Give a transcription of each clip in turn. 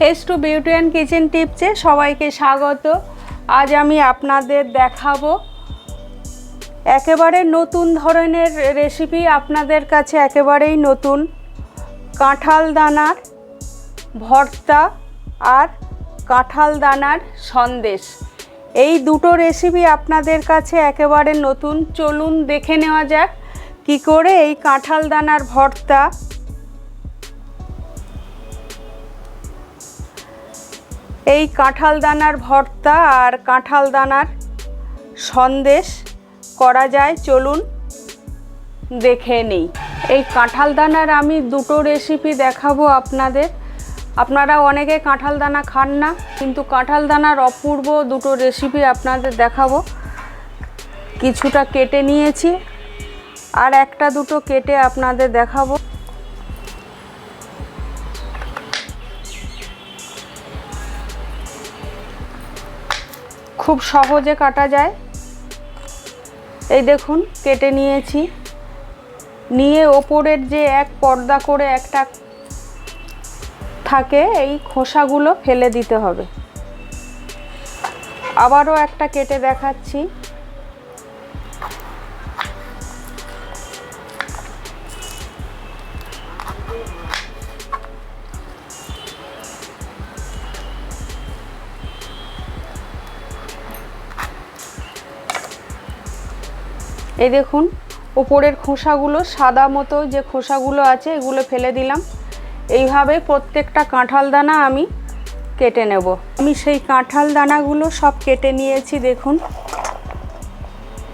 S two beauty and kitchen টিপসে সবাইকে স্বাগত। আজ আমি আপনাদের দেখাবো একেবারে নতুন ধরনের রেসিপি আপনাদের কাছে একেবারেই নতুন। কাঁঠাল দানার ভর্তা আর কাঁঠাল দানার সন্দেশ। এই দুটো রেসিপি আপনাদের কাছে একেবারে নতুন। চলুন দেখে নেওয়া যাক কি করে এই কাঁঠাল দানার ভর্তা এই কাঁঠাল দানার ভর্তা আর কাঁঠাল দানার সন্দেশ করা যায়, চলুন দেখে নিই। এই কাঁঠাল দানার আমি দুটো রেসিপি দেখাবো আপনাদের। আপনারা অনেকে কাঁঠাল দানা খান না, কিন্তু কাঁঠাল দানার অপূর্ব দুটো রেসিপি আপনাদের দেখাবো। কিছুটা কেটে নিয়েছি, আর একটা দুটো কেটে আপনাদের দেখাবো। খুব সহজে কাটা যায়। এই দেখুন, কেটে নিয়েছি। নিয়ে ওপরের যে এক পর্দা করে একটা থাকে, এই খোসাগুলো ফেলে দিতে হবে। আবারও একটা কেটে দেখাচ্ছি। এই দেখুন, উপরের খোসাগুলো, সাদা মতো যে খোসাগুলো আছে, এগুলো ফেলে দিলাম। এইভাবে প্রত্যেকটা কাঁঠাল দানা আমি কেটে নেব। আমি সেই কাঁঠাল দানাগুলো সব কেটে নিয়েছি, দেখুন।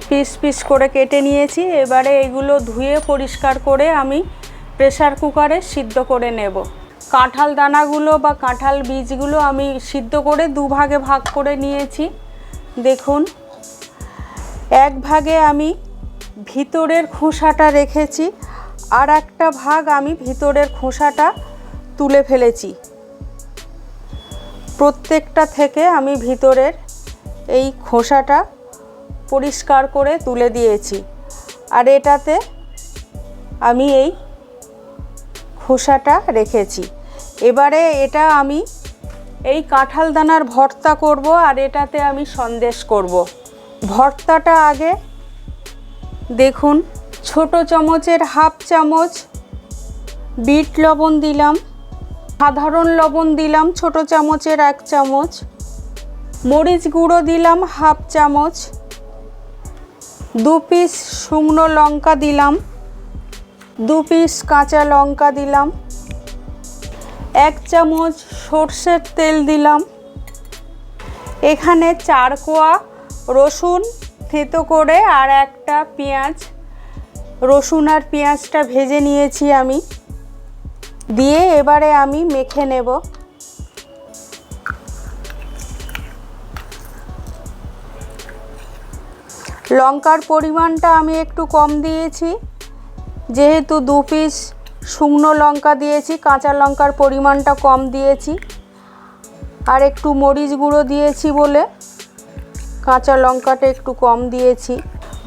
পিস পিস করে কেটে নিয়েছি। এবারে এগুলো ধুয়ে পরিষ্কার করে আমি প্রেসার কুকারে সিদ্ধ করে নেব। কাঁঠাল দানাগুলো বা কাঁঠাল বীজগুলো আমি সিদ্ধ করে দুভাগে ভাগ করে নিয়েছি। দেখুন এক ভাগে আমি ভিতরের খোসাটা রেখেছি, আর একটা ভাগ আমি ভিতরের খোসাটা তুলে ফেলেছি। প্রত্যেকটা থেকে আমি ভিতরের এই খোসাটা পরিষ্কার করে তুলে দিয়েছি, আর এটাতে আমি এই খোসাটা রেখেছি। এবারে এটা আমি এই কাঁঠাল দানার ভর্তা করব, আর এটাতে আমি সন্দেশ করব। ভর্তাটা আগে দেখুন, ছোট চামচের হাফ চামচ বিট লবণ দিলাম, সাধারণ লবণ দিলাম, ছোট চামচের এক চামচ, মরিচ গুঁড়ো দিলাম, হাফ চামচ, দু পিস শুকনো লঙ্কা দিলাম, দু পিস কাঁচা লঙ্কা দিলাম, এক চামচ সর্ষের তেল দিলাম, এখানে চার কোয়া রসুন থেতো করে আর একটা পেঁয়াজ, রসুন আর পেঁয়াজটা ভেজে নিয়েছি আমি। দিয়ে এবারে আমি মেখে নেব। লঙ্কার পরিমাণটা আমি একটু কম দিয়েছি। যেহেতু দু পিস শুকনো লঙ্কা দিয়েছি, কাঁচা লঙ্কার পরিমাণটা কম দিয়েছি। আর একটু মরিচ গুঁড়ো দিয়েছি বলে। কাঁচা লঙ্কাটা একটু কম দিয়েছি।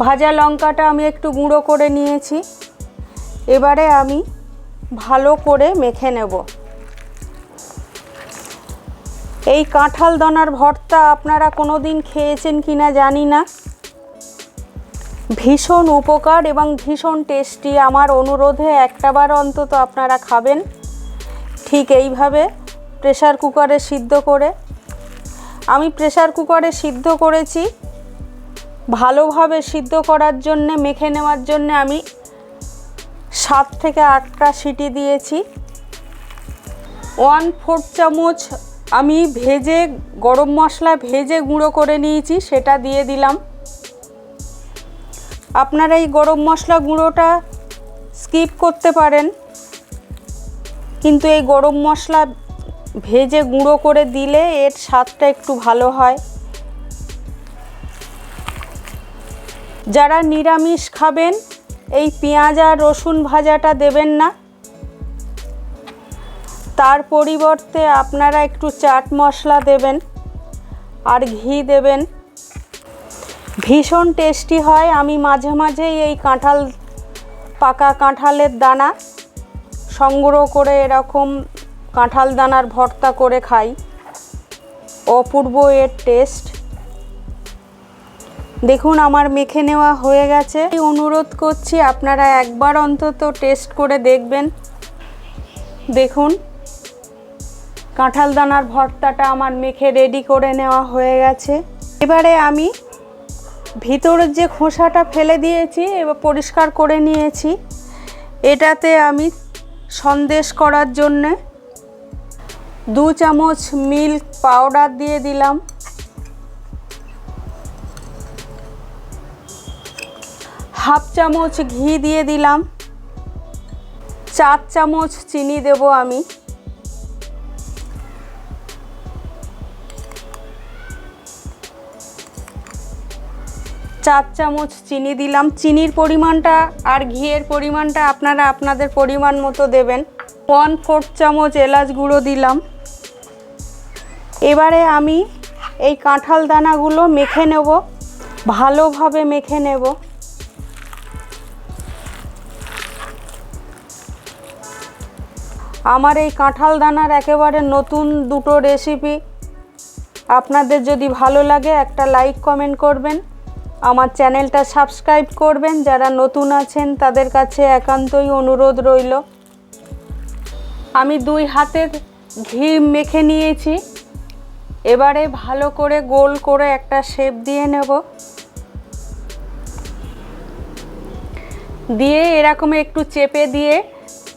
ভাজা লঙ্কাটা আমি একটু গুঁড়ো করে নিয়েছি। এবারে আমি ভালো করে মেখে নেব। এই কাঁঠাল দানার ভর্তা আপনারা কোনো দিন খেয়েছেন কি না জানি না। ভীষণ উপকার এবং ভীষণ টেস্টি। আমার অনুরোধে একটাবার অন্তত আপনারা খাবেন। ঠিক এইভাবে প্রেসার কুকারে সিদ্ধ করে আমি প্রেসার কুকারে সিদ্ধ করেছি। ভালোভাবে সিদ্ধ করার জন্যে, মেখে নেওয়ার জন্যে আমি সাত থেকে আটটা সিটি দিয়েছি। ওয়ান ফোর চামচ আমি ভেজে, গরম মশলা ভেজে গুঁড়ো করে নিয়েছি, সেটা দিয়ে দিলাম। আপনারা এই গরম মশলা গুঁড়োটা স্কিপ করতে পারেন। কিন্তু এই গরম মশলা ভেজে গুঁড়ো করে দিলে এর স্বাদটা একটু ভালো হয়। যারা নিরামিষ খাবেন, এই পেঁয়াজ আর রসুন ভাজাটা দেবেন না। তার পরিবর্তে আপনারা একটু চাট মশলা দেবেন আর ঘি দেবেন। ভীষণ টেস্টি হয়, আমি মাঝে মাঝেই এই কাঁঠাল, পাকা কাঁঠালের দানা সংগ্রহ করে এরকম কাঁঠাল দানার ভর্তা করে খাই। অপূর্ব এর টেস্ট দেখুন, আমার মেখে নেওয়া হয়ে গেছে। অনুরোধ করছি, আপনারা একবার অন্তত টেস্ট করে দেখবেন। দেখুন, কাঁঠাল দানার ভর্তাটা আমার মেখে রেডি করে নেওয়া হয়ে গেছে। এবারে আমি ভিতরের যে খোসাটা ফেলে দিয়েছি এবার পরিষ্কার করে নিয়েছি। এটাতে আমি সন্দেশ করার জন্যে দু চামচ মিল্ক পাউডার দিয়ে দিলাম। হাফ চামচ ঘি দিয়ে দিলাম। চার চামচ চিনি দেব আমি। চার চামচ চিনি দিলাম। চিনির পরিমাণটা আর ঘিয়ের পরিমাণটা আপনারা আপনাদের পরিমাণ মতো দেবেন। ওয়ান ফোর্থ চামচ এলাচ গুঁড়ো দিলাম। এবারে আমি এই কাঁঠাল দানাগুলো মেখে নেব, ভালোভাবে মেখে নেব। আমার এই কাঁঠাল দানার একেবারে নতুন দুটো রেসিপি আপনাদের যদি ভালো লাগে, একটা লাইক কমেন্ট করবেন। আমার চ্যানেলটা সাবস্ক্রাইব করবেন। যারা নতুন আছেন, তাদের কাছে একান্তই অনুরোধ রইল। আমি দুই হাতের ঘি মেখে নিয়েছি। এবারে ভালো করে গোল করে একটা শেপ দিয়ে নেব। দিয়ে এরকম একটু চেপে দিয়ে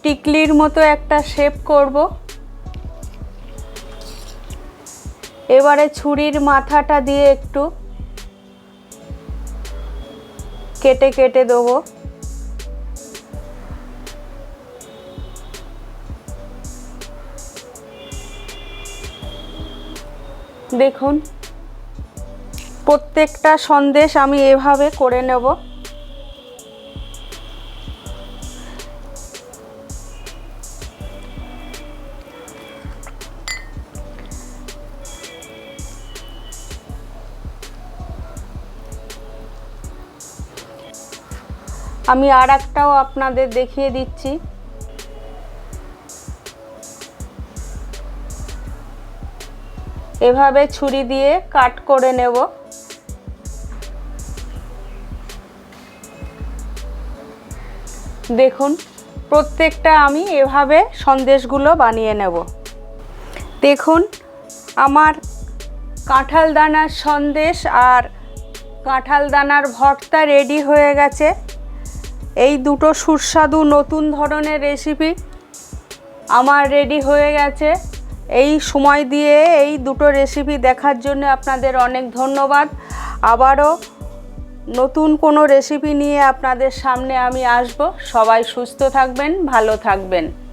টিকলির মতো একটা শেপ করব। এবারে ছুরির মাথাটা দিয়ে একটু কেটে কেটে দেবো। দেখুন প্রত্যেকটা সন্দেশ আমি এভাবে করে নেব। আমি আর একটাও আপনাদের দেখিয়ে দিচ্ছি। এভাবে ছুরি দিয়ে কাট করে নেব। দেখুন, প্রত্যেকটা আমি এভাবে সন্দেশগুলো বানিয়ে নেব। দেখুন, আমার কাঁঠাল দানার সন্দেশ আর কাঁঠাল দানার ভর্তা রেডি হয়ে গেছে। এই দুটো সুস্বাদু নতুন ধরনের রেসিপি আমার রেডি হয়ে গেছে। এই সময় দিয়ে এই দুটো রেসিপি দেখার জন্য আপনাদের অনেক ধন্যবাদ। আবারও নতুন কোনো রেসিপি নিয়ে আপনাদের সামনে আমি আসব। সবাই সুস্থ থাকবেন, ভালো থাকবেন।